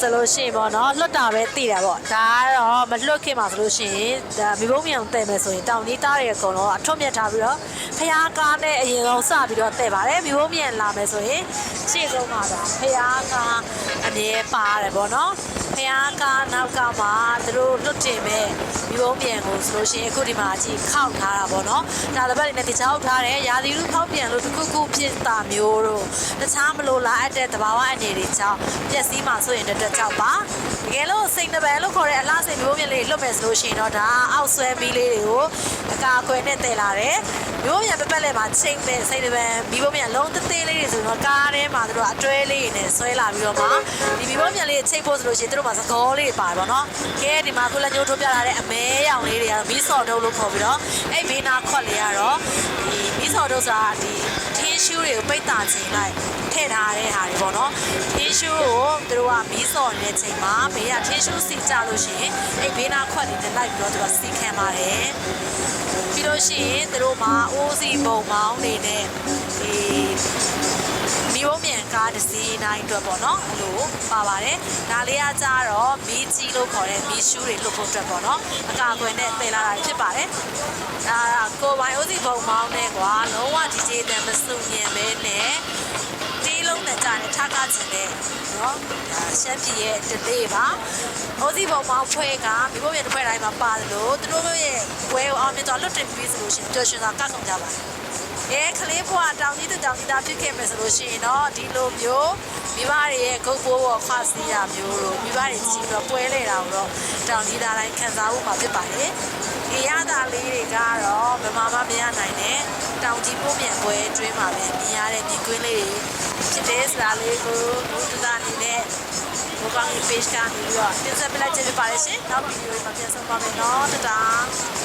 ဆိုလို့ရှိရင်ပေါ့နော်လွတ်တာပဲသိတယ်ပေါ့ဒါကတော့မလွတ်ခင်မှာဆိုလို့ရှိရင်ဒါမိဘုံမြောင်တဲ့မယ်ဆိုရင်တောင်ကြီးသားတွေအကုန်လုံးအထွတ်မြတ်ထားပြီးတော့ဖျားကားနဲ့အရင်ဆုံးစပြီးတော့တဲ့ပါတယ်မိဘုံမြေင်လာမယ်ဆိုရင်ရှေ့ဆုံးမှာဒါဖျားကားအမြဲပါတယ်ပေါ့နော် ဖျားကားနောက်ကမှသူတို့လွတ်တင်မဲ့မိဘုံမြေင်ကိုဆိုလို့ရှိရင်အခုဒီမှာအကြည့်ခောက်ထားတာပေါ့နော်ဒါတစ်ပတ်တွေနဲ့တခြားောက်ထားတယ်ရာသီဥတုဖောက်ပြန်လို့တစ်ခုခုဖြစ်တာမျိုးတို့တခြားမလို့လားအပ်တဲ့သဘာဝအနေတွေကြောင့်ပျက်စီးမှာဆိုရင်တအတွက်ကြောင့်ပါတကယ်လို့စိတ်နှပယ်လို့ခေါ်တဲ့အလားစိတ်မျိုးမြင်လေးလွတ်မယ်ဆိုလို့ရှိရင်တော့ဒါအောက်ဆွဲမီးလေးတွေကိုအကာအကွယ်နဲ့တည်လာတယ်မျိုးမြင်ပပက်လက်မှာချိန်တဲ့စိတ်နှပယ်မီးပုံမြင်လုံးသေးသေးလေးတွေဆိုတော့ကားထဲမှာတို့အတွဲလေးတွေနဲ့ဆွဲလာပြီးတော့မှဒီမီးပုံမြင်လေးချိန်ဖို့ဆိုလို့ရှိရင်တို့မှာသကောလေးတွေပါတယ်ပေါ့နော်ကဲဒီမှာခုလက်ညှိုးထိုးပြလာတဲ့အမဲရောင်လေးတွေကတော့မီးစော်တုပ်လို့ခေါ်ပြီးတော့အဲ့ဘေးနာခွက်လေးကတော့ဒီမီးစော်တုပ်ဆိုတာဒီထင်းရှူးတွေကိုပိတ်တာချိန်လိုက်ထည့်ထားတဲ့ဟာတွေပေါ့နော်ထင်းရှူးကိုသူတို့ကမီးစော်နေတဲ့ချိန်မှာဘေးကထင်းရှူးစီကြလို့ရှိရင်အဲ့ဘေးနာခွက်လေးနဲ့လိုက်ပြီးတော့သူကစီခံပါတယ်ပြီးလို့ရှိရင်သူတို့မှာအိုးစီပုံမောင်းနေနဲ့ဒီမီးဘုံမြန် ကားတစ်စီးနိုင်အတွက်ပေါ့နော်အဲ့လိုပါပါတယ်ဒါလေးကကြတော့မီးကြီးလို့ခေါ်တဲ့မီးရှူးတွေလွတ်ဖို့အတွက်ပေါ့နော်အကာအကွယ်နဲ့တည်လာတာဖြစ်ပါတယ်ဒါကကိုပိုင်အိုးစီပုံမောင်းနဲ့ကွာလုံးဝဒီဂျေတန်မစုံညင်ပဲနဲ့တီးလုံးနဲ့ကြာနေထားကားချင်တဲ့နော်ဒါရှမ်းပြည်ရဲ့တလေးပါအိုးစီပုံမောင်းဖွဲ့ကမီးဘုံမြန်တစ်ဖွဲ့တိုင်းမှာပါတယ်လို့သူတို့ရဲ့ဝဲအောင်မြင်တော့လွတ်တင်ပြီးဆိုလို့ရှိရင်ပျော်ရွှင်စွာကဆောင်ကြပါတယ် အဲကလေးဘွားတောင်ကြီးတူတောင်ကြီးသားဖြစ်ခဲ့မယ်ဆိုလို့ရှိရင်တော့ဒီလိုမျိုးမိဘတွေရဲ့ဂုတ်ဘိုးပေါ်ခွာစီရမျိုးတို့မိဘတွေကြီးပြီးတော့ပွဲလေတာကိုတော့တောင်ကြီးသားတိုင်းခံစားဖို့မှာဖြစ်ပါတယ်။ဒီရတာလေးတွေကတော့မမမမရနိုင်တဲ့တောင်ကြီးပိုးမြန်ပွဲအတွင်းမှာပဲမြင်ရတဲ့မြင်ကွင်းလေးတွေဖြစ်တဲ့စရာလေးကိုဘုဒ္ဓသားအနေနဲ့ဘုကောင်းရေး page ကနေပြီးတော့တင်ဆက်ပြလိုက်ခြင်းဖြစ်ပါတယ်ရှင်။နောက်ဗီဒီယိုမှာပြန်ဆုံပါမယ်နော်တတား